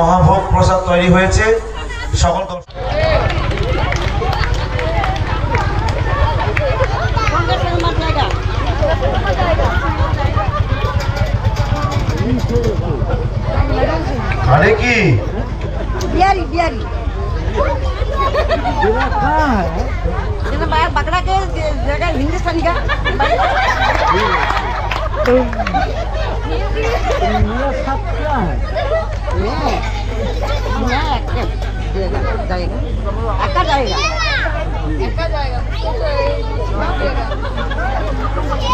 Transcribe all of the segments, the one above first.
মহাভোগ প্রসাদ তৈরি হয়েছে। সকল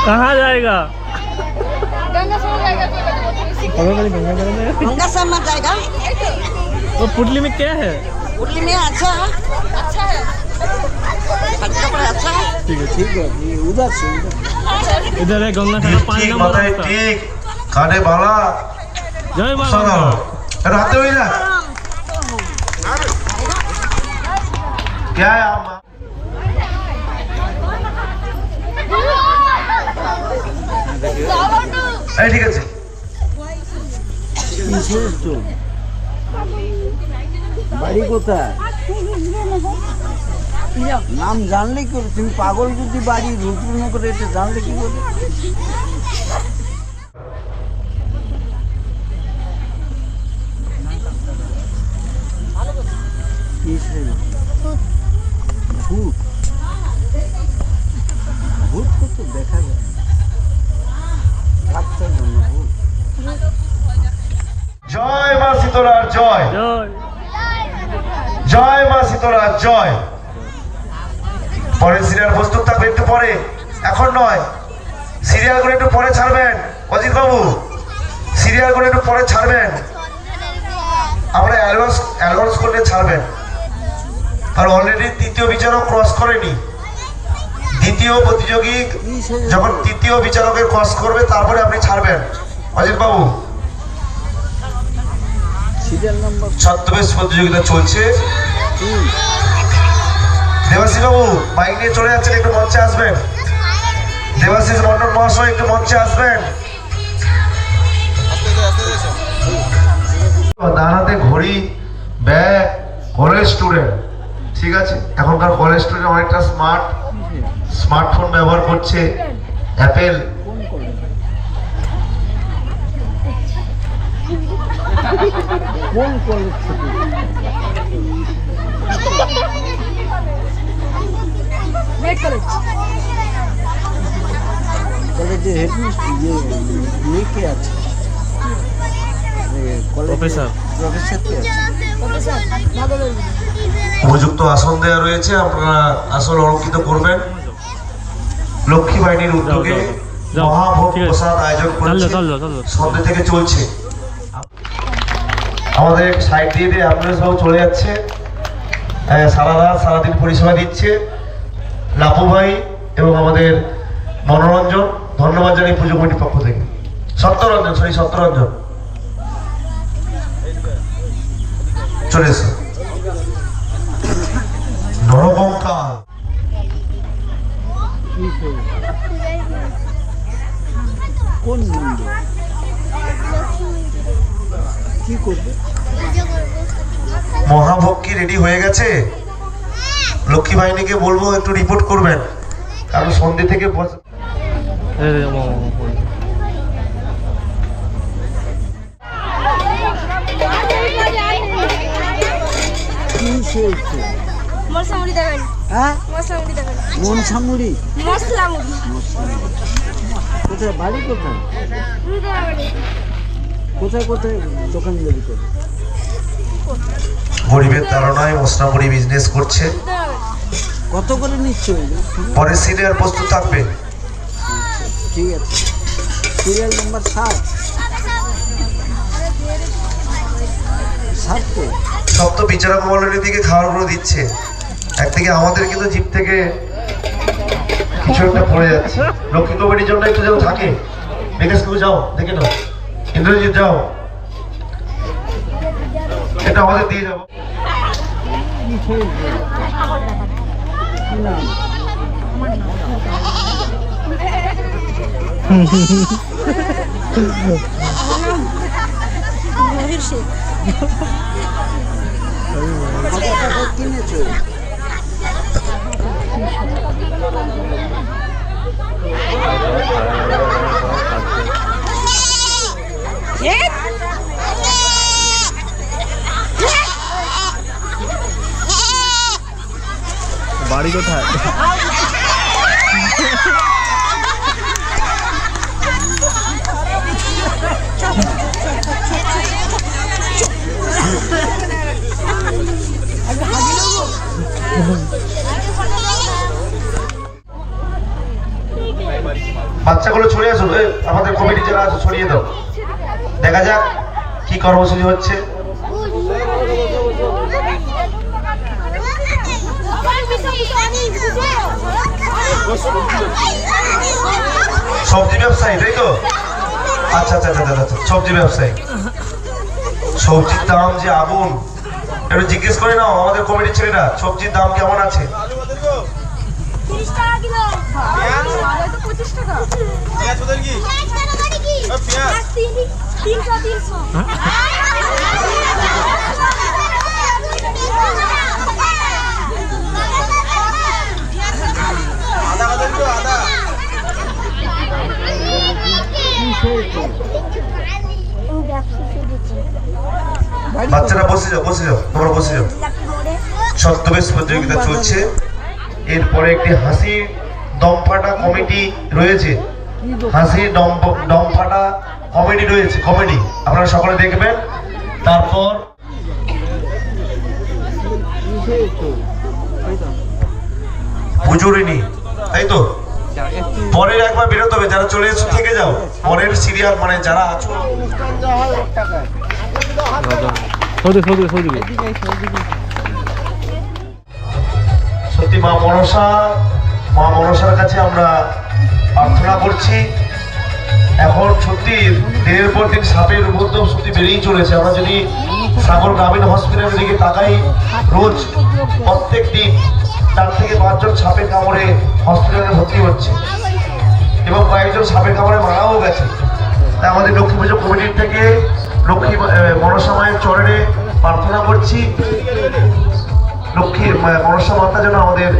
कहाँ जाएगा? गंगा सब मर जाएगा। तो वो तो पुटली में क्या है? पुटली में अच्छा अच्छा, अच्छा, अच्छा है। ठीक है ठीक है। उधर इधर है गंगा सागर पानी का मतलब ठीक। खाने वाला। जय माता दी। रहते हुई ना? क्या है आप? এই, ঠিক আছে। বাড়ি কোথায়? নাম জানলে কি তুমি পাগল যদি বাড়ি রুটুনো করে এটা জানলে কি করে? ভূত তো দেখা যায় না। ডাক্তার জন্য ভূত জয় মা সীতলার জয়। জয় মা জয়। সিরিয়াল প্রস্তুত থাকবে একটু পরে, এখন নয়। একটু পরে ছাড়বেন, অজিত বাবু। একটু পরে ছাড়বেন। আমরা অ্যাডভান্স অ্যাডভান্স করলে ছাড়বেন। আর অলরেডি তৃতীয় বিচারক ক্রস করেনি। দ্বিতীয় প্রতিযোগী যখন তৃতীয় বিচারকের ক্রস করবে, তারপরে আপনি ছাড়বেন। অজিত বাবু। ছদ্মবেশ প্রতিযোগিতা চলছে। দেবাশিস বাবু বাইক নিয়ে চলে যাচ্ছেন, একটু মঞ্চে আসবেন। দেবাশিস মন্ডল মহাশয়, একটু মঞ্চে আসবেন। ডান হাতে ঘড়ি, ব্যাগ কলেজ স্টুডেন্ট ঠিক আছে? এখনকার কলেজ স্টুডেন্ট অনেকটা স্মার্ট স্মার্টফোন ব্যবহার করছে অ্যাপেল কোন কলেজ থেকে কলেজে ইয়ে ইয়ে কে আছে উপযুক্ত আসন দেওয়া রয়েছে আপনারা আসন অলঙ্কিত করবেন। লক্ষ্মী বাহিনীর উদ্যোগে। মহাভোগ প্রসাদ আয়োজন করেছে সন্ধ্যে থেকে চলছে। আমাদের সাইড দিয়ে দিয়ে অ্যাম্বুলেন্স বাবু চলে যাচ্ছে। সারা রাত সারাদিন পরিষেবা দিচ্ছে। লাপু ভাই এবং আমাদের মনোরঞ্জন, ধন্যবাদ জানাই পুজো কমিটির পক্ষ থেকে। সত্যরঞ্জন সরি সত্যরঞ্জন। চলে নরকঙ্কাল। কোন মন্দির? কি করবে? মহাভোগ কি রেডি হয়ে গেছে? লক্ষ্মী বাহিনীকে বলব একটু রিপোর্ট করবেন। কারণ সন্ধ্যে থেকে হ্যাঁ কোথায়? বাড়ি কোথায়? কোথায় কোথায় দোকান দেবি করে গরিবের তাড়নায় মশলামুড়ি বিজনেস করছে। কত করে নিচ্ছ? পরের সিরিয়াল প্রস্তুত থাকবে। ঠিক আছে। সিরিয়াল নাম্বার সাত। সাত তো? সব তো বিচারক মন্ডলীর দিকে খাবারগুলো দিচ্ছে। একদিকে আমাদের কিন্তু জিপ থেকে কিছু একটা পড়ে যাচ্ছে। লক্ষ্মী কমিটির জন্য একটু যেন থাকে। বিকাশ তুমি যাও দেখে নাও। ইন্দ্রজিৎ যাও এটা আমাদের দিয়ে যাব। কিনেছো? বাড়ি কোথায়? বাচ্চাগুলো ছড়িয়ে আসুন আমাদের কমিটি যারা আছে, ছড়িয়ে দাও। দেখা যাক কি কর্মসূচি হচ্ছে। ব্যবসায়ী তাই তো? আচ্ছা আচ্ছা আচ্ছা আচ্ছা, আচ্ছা সবজি ব্যবসায়ী। সবজির দাম যে আগুন একটু জিজ্ঞেস করে নাও আমাদের কমিটির ছেলেরা সবজির দাম কেমন আছে? টাকা। বাচ্চারা, বসে যাও বসে যাও, তোমরা বসে যাও। ছদ্মবেশ প্রতিযোগিতা চলছে। এরপরে একটি হাসি দমফাটা কমিটি রয়েছে। হাসি দম দমফাটা কমেডি রয়েছে কমেডি আপনারা সকলে দেখবেন। তারপর পুজোরিনী তাই তো? পরের একবার বেরোতে হবে যারা চলে এসে থেকে যাও। পরের সিরিয়াল মানে যারা আছো। হয় সত্যি মা মনসা মা মনসার কাছে আমরা প্রার্থনা করছি। এখন সত্যি দিনের পর দিন সাপের উপদ্রব সত্যি বেড়েই চলেছে। আমরা যদি সাগর গ্রামীণ হসপিটালের দিকে তাকাই রোজ প্রত্যেক দিন চার থেকে পাঁচজন সাপের কামড়ে হসপিটালে ভর্তি হচ্ছে। এবং কয়েকজন সাপের কামড়ে মারাও গেছে। তাই আমাদের লক্ষ্মী পুজো কমিটির থেকে লক্ষ্মী আহ, মনসা মায়ের চরণে প্রার্থনা করছি। লক্ষ্মীর মনসা মাতা যেন আমাদের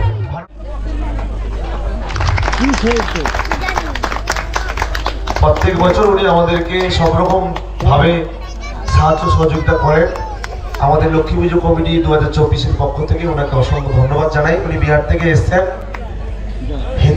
প্রত্যেক বছর উনি আমাদেরকে সব রকম ভাবে সাহায্য সহযোগিতা করেন। আমাদের লক্ষ্মী পুজো কমিটি দু হাজার চব্বিশের পক্ষ থেকে ওনাকে অসংখ্য ধন্যবাদ জানাই। উনি বিহার থেকে এসছেন।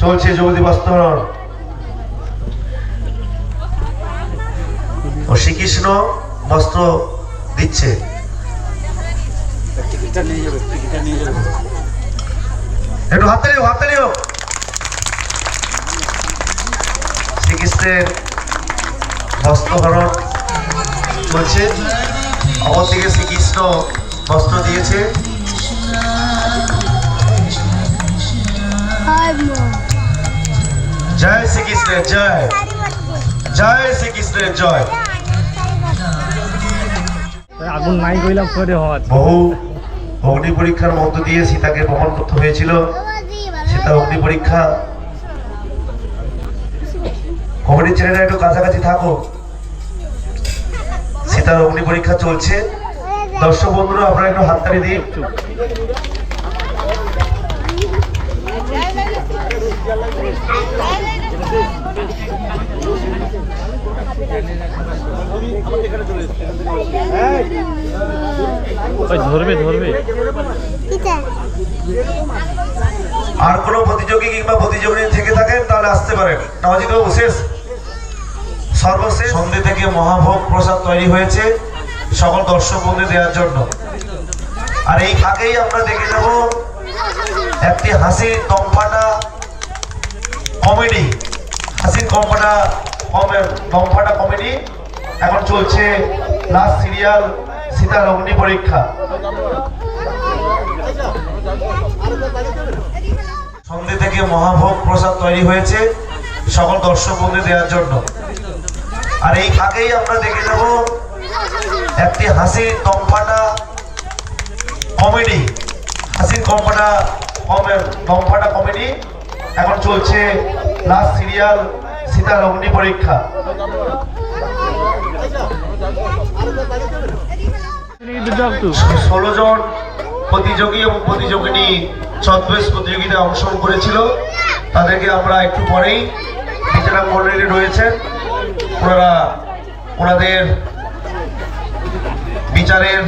চলছে যুবতী বাস্তবন ও শ্রীকৃষ্ণ বস্ত্র দিচ্ছে। একটু হাততালি হোক হাততালি হোক শ্রীকৃষ্ণের বস্ত্রহরণ চলছে। অপর দিকে শ্রীকৃষ্ণ বস্ত্র দিয়েছে। জয় শ্রীকৃষ্ণের জয়। জয় শ্রীকৃষ্ণের জয়। আগুন নাই কইলাম করে হওয়া বহু অগ্নি পরীক্ষার মধ্য দিয়ে সীতাকে বহন করতে হয়েছিল। সীতা অগ্নি পরীক্ষা। কমিটির ছেলেরা একটু কাছাকাছি থাকো। সীতার অগ্নি পরীক্ষা চলছে। দর্শক বন্ধুরা আপনারা একটু হাততালি দিন। ধরবে ধরবে। আর কোনো প্রতিযোগী কিংবা প্রতিযোগী থেকে থাকেন তাহলে আসতে পারেন। নওয়াজিদ বাবু শেষ? সর্বশেষ? সন্ধে থেকে মহাভোগ প্রসাদ তৈরি হয়েছে সকল দর্শক বন্ধু দেওয়ার জন্য। আর এই ফাঁকেই আমরা দেখে নেব একটি হাসির দমফাটা কমেডি। হাসির কমফাটা দমফাটা কমেডি। এখন চলছে লাস্ট সিরিয়াল সীতার পরীক্ষা। সন্ধে থেকে মহাভোগ প্রসাদ তৈরি হয়েছে সকল দর্শক বন্ধু দেওয়ার জন্য। আর এই ফাঁকেই আমরা দেখে নেব একটি হাসির দমফাটা কমেডি। হাসির কমফাটা দমফাটা কমেডি। এখন চলছে লাস্ট সিরিয়াল সীতার অগ্নি পরীক্ষা। ষোলো জন প্রতিযোগী এবং প্রতিযোগিনী ছদ্মবেশ প্রতিযোগিতায় অংশগ্রহণ করেছিল। তাদেরকে আমরা একটু পরেই বিচারক মন্ডলী রয়েছেন। ওনারা ওনাদের বিচারের